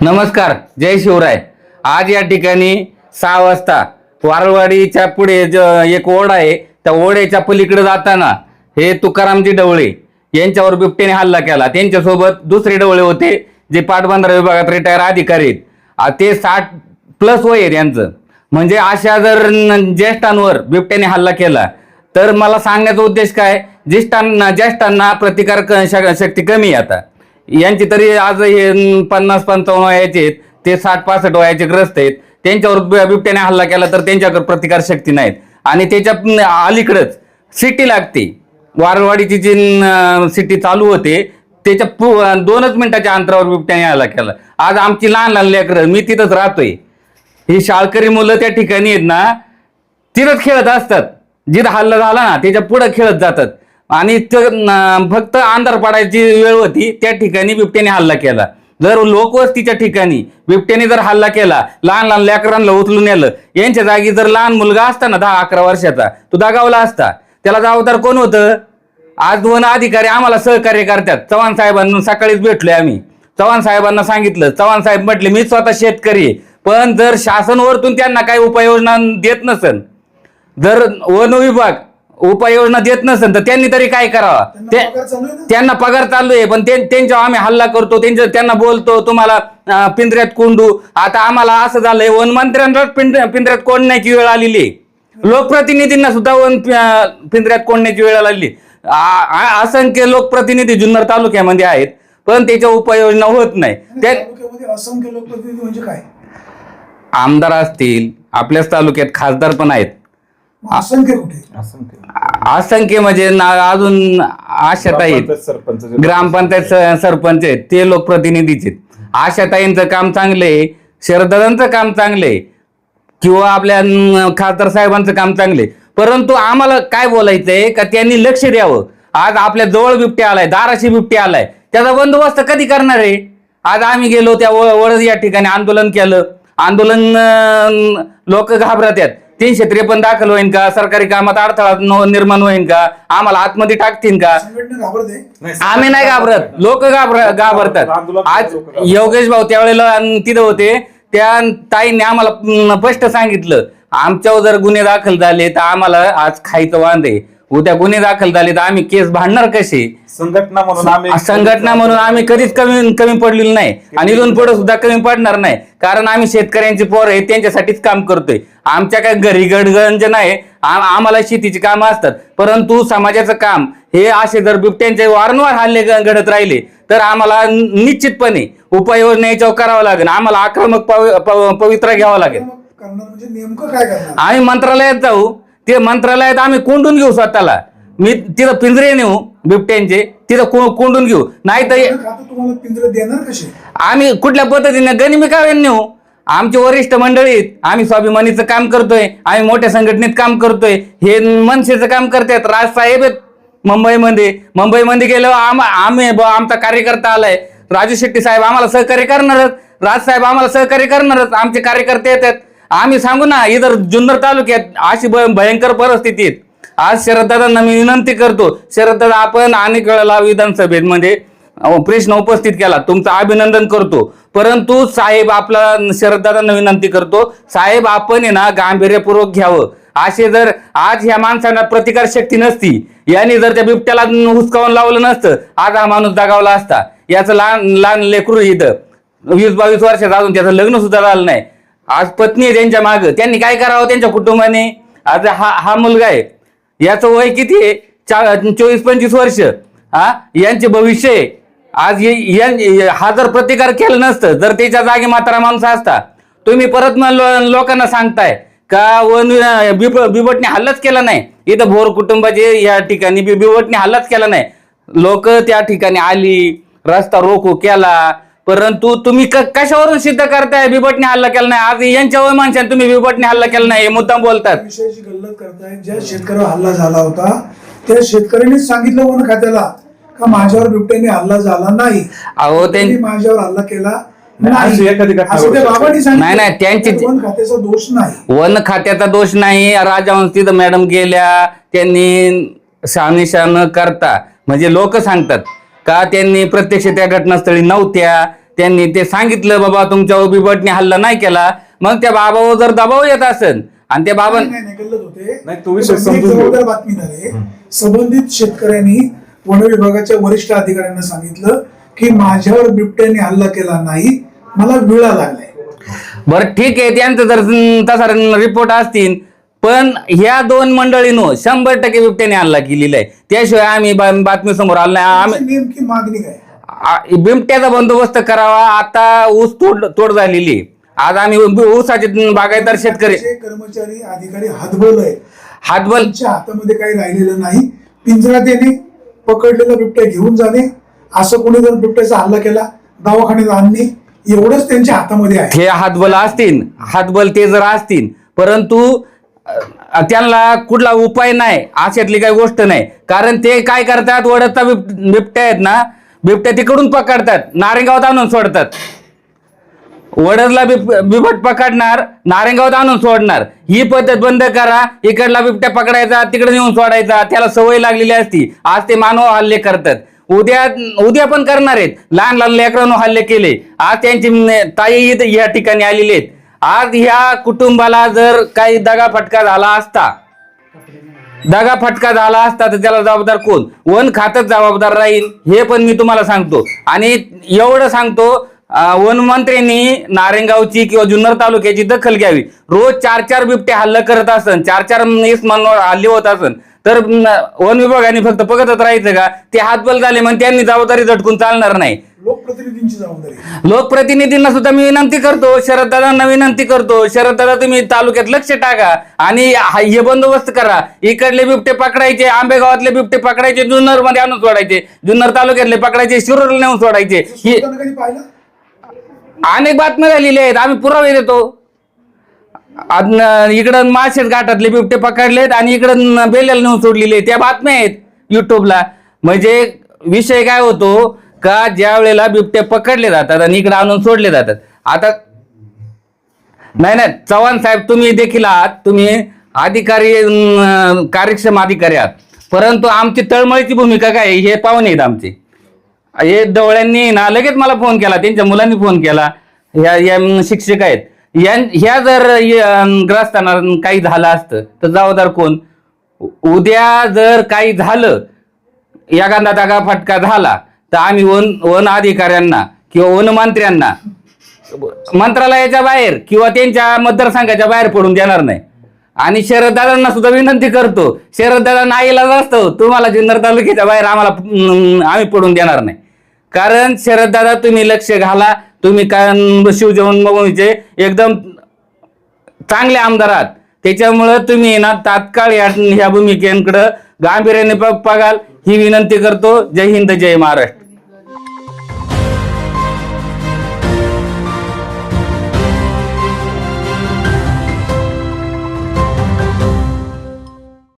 नमस्कार जय शिवराय. आज या ठिकाणी सहा वाजता वारवाडीच्या पुढे ज- एक ओढा आहे त्या ओढ्याच्या पलीकडे जाताना हे तुकारामजी डवळे यांच्यावर बिबट्याने हल्ला केला. त्यांच्यासोबत दुसरे डवळे होते जे पाटबंधारा विभागात रिटायर अधिकारी आहेत. ते साठ प्लस वय आहे त्यांचं म्हणजे अशा जर ज्येष्ठांवर बिबट्याने हल्ला केला तर मला सांगण्याचा उद्देश काय? ज्येष्ठांना ज्येष्ठांना प्रतिकार श- शक्ती कमी आता. यांची तरी आज हे पन्नास पंचावन्न वयाचे आहेत ते साठ पासष्ट वयाचे ग्रस्त आहेत. त्यांच्यावर बिबट्याने हल्ला केला तर त्यांच्याकडे प्रतिकार शक्ती नाहीत. आणि त्याच्या अलीकडंच सिटी लागते. वारवाडीची जी सिटी चालू होते त्याच्या पु- दोनच मिनिटाच्या अंतरावर बिबट्याने हल्ला केला. आज आमची लहान लहान लेकरं मी तिथंच राहतोय. ही शाळकरी मुलं त्या ठिकाणी आहेत ना तिथंच खेळत असतात. जिथं हल्ला झाला ना त्याच्या पुढं खेळत जातात. आणि त- फक्त अंधार पडायची वेळ होती त्या ठिकाणी बिबट्याने हल्ला केला. जर लोकवस्तीच्या ठिकाणी बिबट्याने जर हल्ला केला लहान लहान लेकरांना उचलून नेलं यांच्या जागी जर लहान मुलगा असता ना दहा अकरा वर्षाचा तो दगावला असता त्याला जबाबदार कोण होतं? आज दोन अधिकारी आम्हाला सहकार्य करतात. चव्हाण साहेबांना सकाळीच भेटलोय आम्ही. चव्हाण साहेबांना सांगितलं चव्हाण साहेब म्हटले मी स्वतः शेतकरी पण जर शासन वरतून त्यांना काही उपाययोजना देत नसेल जर वन विभाग उपाययोजना देत नसेल तर त्यांनी तरी काय करावा? ते? त्यांना पगार चालू आहे पण त्यांच्यावर आम्ही हल्ला करतो त्यांच्या त्यांना बोलतो तुम्हाला पिंजऱ्यात कोंडू. आता आम्हाला असं झालंय वन मंत्र्यांनाच पिंज- पिंजऱ्यात कोंडण्याची वेळ आलेली आहे. लोकप्रतिनिधींना सुद्धा वन पिंजऱ्यात कोंडण्याची वेळ आलेली असंख्य लोकप्रतिनिधी जुन्नर तालुक्यामध्ये आहेत पण त्याच्या उपाययोजना होत नाही. त्या असंख्य लोकप्रतिनिधी म्हणजे काय? आमदार असतील आपल्याच तालुक्यात खासदार पण आहेत. असंख्य कुठे? असंख्य. म्हणजे ना अजून आशाताई आहेत. सरपंच ग्रामपंचायत स- सरपंच आहेत ते लोकप्रतिनिधीच आहेत. आशाताईंचं काम चांगले शरदादांचं काम चांगले किंवा आपल्या खासदार साहेबांचं काम चांगले परंतु आम्हाला काय बोलायचंय का त्यांनी लक्ष द्यावं. आज आपल्या जवळ बिबट्या आलाय दाराशी बिबट्या आलाय. त्याचा बंदोबस्त कधी करणार आहे? आज आम्ही गेलो त्या वळ या ठिकाणी आंदोलन केलं. आंदोलन लोक घाबरत आहेत. तीनशे त्रेपन्न दाखल होईन का? सरकारी कामात अडथळा न- निर्माण होईन का? आम्हाला आतमध्ये टाकतील का? संघटना घाबरते. आम्ही नाही घाबरत. लोक घाबर घाबरतात. आज योगेश भाऊ त्यावेळेला तिथं होते. त्या ताईंनी आम्हाला स्पष्ट सांगितलं आमच्यावर जर गुन्हे दाखल झाले तर आम्हाला आज खायचं वांद. आहे उद्या गुन्हे दाखल झाले तर आम्ही केस भांडणार कसे? संघटना म्हणून आम्ही संघटना म्हणून आम्ही कधीच कमी कमी पडलेलो नाही. आणि इथून पुढे सुद्धा कमी पडणार नाही. कारण आम्ही शेतकऱ्यांची पोर आहे त्यांच्यासाठीच काम करतोय. आमच्या काय घरी गडगंज नाही. आम- आम्हाला शेतीची कामं असतात. परंतु समाजाचं काम हे असे जर बिबट्यांचे वारंवार हल्ले घडत राहिले तर आम्हाला निश्चितपणे उपाययोजना याच्यावर करावं लागेल. आम्हाला आक्रमक पव- पव- पवित्रा घ्यावा लागेल. म्हणजे नेमकं काय करणार? आम्ही मंत्रालयात जाऊ. ते मंत्रालयात आम्ही कोंडून घेऊ स्वतःला. मी तिथं पिंजरे नेऊ बिबट्यांचे तिथं को- कोंडून घेऊ. नाही तर खातं तुम्हाला पिंजरे देणार कसे? आम्ही कुठल्या पद्धतीने गनिमिका नेऊ? आमचे वरिष्ठ मंडळीत आम्ही स्वाभिमानीचं काम करतोय. आम्ही मोठ्या संघटनेत काम करतोय. हे मनसेचं काम करतायत. राजसाहेब आहेत मुंबईमध्ये. मुंबईमध्ये गेल्यावर आम आम्ही ब- आमचा कार्यकर्ता आलाय. राजू शेट्टी साहेब आम्हाला सहकार्य करणारच. राजसाहेब आम्हाला सहकार्य करणारच. आमचे कार्यकर्ते येतात. आम्ही सांगू ना इतर जुन्नर तालुक्यात अशी भ- भयंकर परिस्थितीत आज शरददादांना मी विनंती करतो शरददादा आपण अनेक वेळेला विधानसभेमध्ये म्हणजे, प्रश्न उपस्थित केला. तुमचं अभिनंदन करतो. परंतु साहेब आपला शरददादांना विनंती करतो साहेब आपण आहे ना गांभीर्यपूर्वक घ्यावं. असे जर आज ह्या माणसांना प्रतिकार शक्ती नसती यांनी जर त्या बिबट्याला हुसकावून लावलं नसतं आज हा माणूस दगावला असता. याचं लहान लहान लेकरू इथं वीस बावीस वर्षात अजून त्याचं लग्न सुद्धा झालं नाही. आज पत्नी आहे त्यांच्या मागं. त्यांनी काय करावं त्यांच्या कुटुंबाने? आज हा हा मुलगा आहे. याचं वय किती आहे? चा चोवीस पंचवीस वर्ष. हा? यांचे भविष्य आहे. आज हा जर प्रतिकार केलं नसतं जर त्याच्या जागी म्हातारा माणूस असता तुम्ही परत मग लो- लोकांना सांगताय का वन बिब बिबटने हल्लाच केला नाही? इथं भोर कुटुंबाचे या ठिकाणी बिबटने हल्लाच केला नाही. लोक त्या ठिकाणी आली रस्ता रोको केला परंतु तुम्ही क- कशावरून सिद्ध करताय? बिबटने हल्ला केला नाही. आज यांच्या वय माणसाने तुम्ही बिबटने हल्ला केला नाही. हे मुद्दाम बोलतात. विषयाची गल्लत करताय. ज्या शेतकऱ्यावर हल्ला झाला होता त्या शेतकऱ्यांनीच सांगितलं वन खात्याला का माझ्यावर बिबट्याने हल्ला झाला नाही? अहो त्यांनी माझ्यावर हल्ला केला नाही, अशी एखादी घटना असं त्या घडू बाबांनी शकते. नाही, नाही, त्यांची- तर वन खात्याचा दोष नाही. वन खात्याचा दोष नाही. राजहंस तिथं मॅडम गेल्या. त्यांनी शहानिशा न करता. म्हणजे लोक सांगतात का त्यांनी प्रत्यक्ष त्या घटनास्थळी नव्हत्या. त्यांनी ते सांगितलं बाबा तुमच्या बिबटने हल्ला नाही केला. मग त्या बाबावर जर दबाव येत असेल आणि त्या बाबा नाही, नाही, नाही, गल्लत होते. नाही, तो विषय पण मी समजून घेऊ. जबाबदार आहे संबंधित शेतकऱ्यांनी वन विभागाच्या वरिष्ठ अधिकाऱ्यांना सांगितलं की माझ्यावर बिबट्याने हल्ला केला नाही मला विळा लागलाय. बरं ठीक आहे त्यांचं जर तसा रिपोर्ट असतील पण ह्या दोन मंडळीनो शंभर टक्के बिबट्याने हल्ला केलेला आहे. त्याशिवाय आम्ही बा- बातमी समोर आलो नाही. आम्ही तुमची नेमकी मागणी काय? बिबट्याचा बंदोबस्त करावा. आता ऊस तोड तोड झालेली. आज आम्ही ऊसाचे बागायतदार शेतकरी कर्मचारी अधिकारी हातबल आहे हातबल हातामध्ये काही राहिलेलं नाही. पिंजरात येणे पकडलेला बिबट्या घेऊन जाणे असं कोणी जर बिबट्याचा हल्ला केला दवाखान्यात आणणे एवढंच त्यांच्या हातामध्ये आहे. हे हातबल असतील. हातबल ते जर असतील परंतु त्यांना कुठला उपाय नाही अशातली काही गोष्ट नाही. कारण ते काय करतात बिब बिबट्या आहेत ना बिबट्या तिकडून पकडतात नारेगावात आणून सोडतात. वडदला बिब बिबट पकडणार नारेगावात आणून सोडणार. ही पद्धत बंद करा इकडला बिबट्या पकडायचा तिकडे नेऊन सोडायचा त्याला सवय लागलेली असती. आज ते मानव हल्ले करतात. उद्या उद्या पण करणार आहेत. लहान लहान लेकरांनो हल्ले केले. आज त्यांची ताई इथं या ठिकाणी आलेली आहेत. आज ह्या कुटुंबाला जर काही दगा फटका झाला असता दगा फटका झाला असता तर त्याला जबाबदार कोण? वन खातच जबाबदार राहील हे पण मी तुम्हाला सांगतो. आणि एवढं सांगतो वनमंत्र्यांनी वन मंत्र्यांनी किंवा जुन्नर तालुक्याची दखल घ्यावी. रोज चार चार बिबटे हल्ला करत असन चार चार इस्मांवर हल्ले होत असन. तर वन विभागाने फक्त बघतच राहायचं का? ते हातबल झाले मग त्यांनी जबाबदारी झटकून चालणार नाही. लोकप्रतिनिधींची जबाबदारी. लोकप्रतिनिधींना सुद्धा मी विनंती करतो शरददादांना विनंती करतो. शरददादा तुम्ही तालुक्यात लक्ष टाका आणि हा- बंदोबस्त करा. इकडले बिबटे पकडायचे आंबेगावातले बिबटे पकडायचे जुन्नरमध्ये आणून सोडायचे. जुन्नर तालुक्यातले पकडायचे शिरूरला नेऊन सोडायचे. ही अनेक बातम्या झालेल्या आहेत. आम्ही पुरावे देतो. आदन- इकडं माशेच घाटातले बिबटे पकडलेत आणि इकडं बेल्याला नेऊन सोडलेले त्या बातम्या आहेत युट्यूबला म्हणजे विषय काय होतो का ज्या वेळेला बिबटे पकडले जातात आणि इकडे आणून सोडले जातात. आता नाही नाही चव्हाण साहेब तुम्ही देखील आहात. तुम्ही अधिकारी कार्यक्षम अधिकारी आहात. परंतु आमची तळमळीची भूमिका काय हे पाहुणे आहेत आमची. हे डोळ्यांनी ना लगेच मला फोन केला. त्यांच्या मुलांनी फोन केला. ह्या या शिक्षक आहेत. ह्या जर ग्रस्ताना ग्रस्तांना काही झालं असतं तर जबाबदार कोण? उद्या जर काही झालं एखादा दागा फटका झाला तर आम्ही वन वन अधिकाऱ्यांना किंवा वन मंत्र्यांना मंत्रालयाच्या बाहेर किंवा त्यांच्या मतदारसंघाच्या बाहेर पडून देणार नाही. आणि शरददादांना सुद्धा विनंती करतो शरददादांना नाईलाज असतो तुम्हाला जुन्नर तालुक्याच्या बाहेर आम्हाला आम्ही पडून देणार नाही. कारण शरददादा तुम्ही लक्ष घाला तुम्ही काय शिवजन्मभूमीचे एकदम चांगले आमदार आहात त्याच्यामुळं तुम्ही ना तात्काळ या ह्या भूमिकेकडं गांभीर्याने प- बघाल ही विनंती करतो. जय हिंद जय महाराष्ट्र.